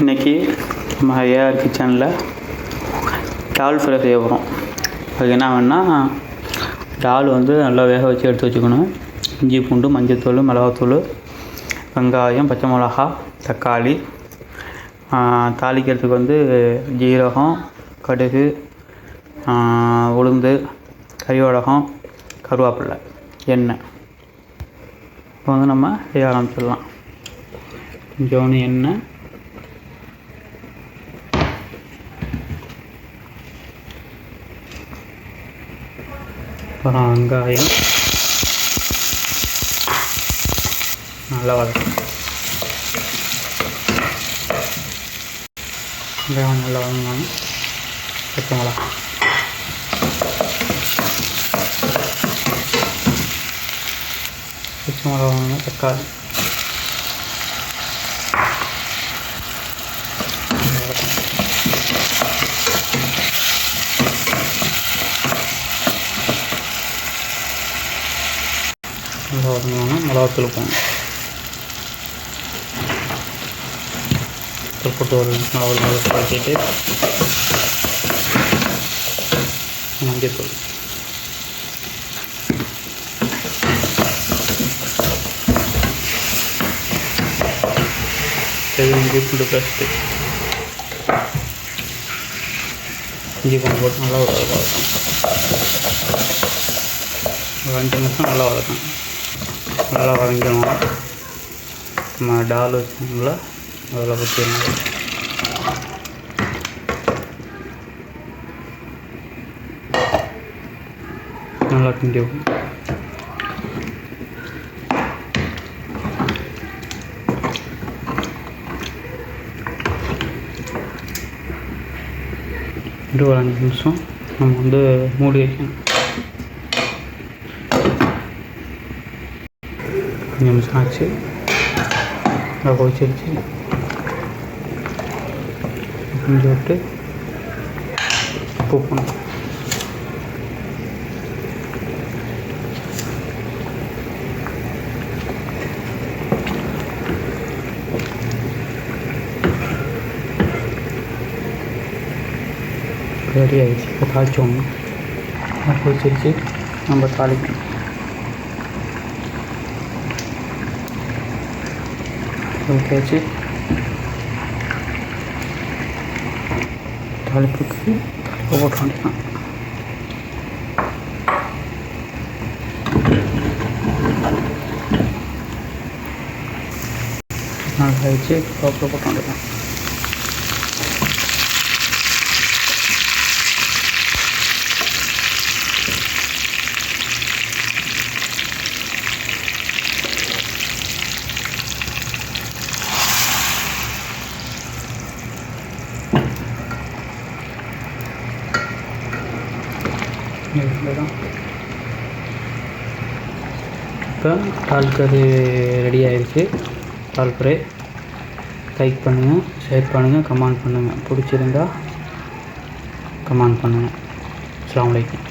இன்றைக்கி நம்ம ஏஆர் கிச்சனில் டால் ஃப்ரை செய்ய போகிறோம் அதுக்கு என்ன வேணால் டால் வந்து நல்லா வேக வச்சு எடுத்து வச்சுக்கணும். இஞ்சி பூண்டு மஞ்சத்தூள் மிளகாத்தூள் வெங்காயம் பச்சை மிளகா தக்காளி தாளிக்கிறதுக்கு வந்து ஜீரகம் கடுகு உளுந்து கறிவடகம் கருவேப்பில்லை எண்ணெய். இப்போ வந்து நம்ம செய்ய ஆரம்பிச்சிடலாம். கொஞ்சோண்டு எண்ணெய். அப்புறம் வெங்காயம் நல்லா வதக்கும் வெங்காயம் நல்லா வதங்கணும் பச்சை மிளகா பச்சை மிளகா தக்காளி. நல்லா வதங்கணும் மிளகாத்தூள் போகணும் போட்டு ஒரு மிளகா மிளகு கலக்கிட்டு மஞ்சத்தூள் இஞ்சி பூண்டு பேஸ்ட்டு. இஞ்சி பூண்டு போட்டு நல்லா வதக்கும் ஒரு அஞ்சு நிமிஷம் நல்லா வதக்கணும். நல்லா வதங்கிடும் நம்ம டால் வச்சோம்ல அதில் ஊற்றிடணும் நல்லா கிண்டி ஒரு அஞ்சு நிமிஷம். நம்ம வந்து மூடி வைக்கணும். அஞ்சு நிமிஷம் ஆச்சு அதை கொதிச்சிருச்சு கொஞ்சம் விட்டு உப்பு போடணும் ரெடி ஆகிடுச்சு இப்போ தாளிச்சோம் கொதிச்சிருச்சு நம்ம தாளிக்கணும் খেয়েছি। তাহলে পক্ষে খবর না। হয়েছে খবর ঠান্ডা இவ்வளோதான் இப்போ டால் அது ரெடி ஆயிடுச்சு. டால் ப்ரே லைக் பண்ணுங்கள் ஷேர் பண்ணுங்கள் கமெண்ட் பண்ணுங்கள் பிடிச்சிருந்தா கமெண்ட் பண்ணுங்கள் அஸ்லாம் வலைக்கம்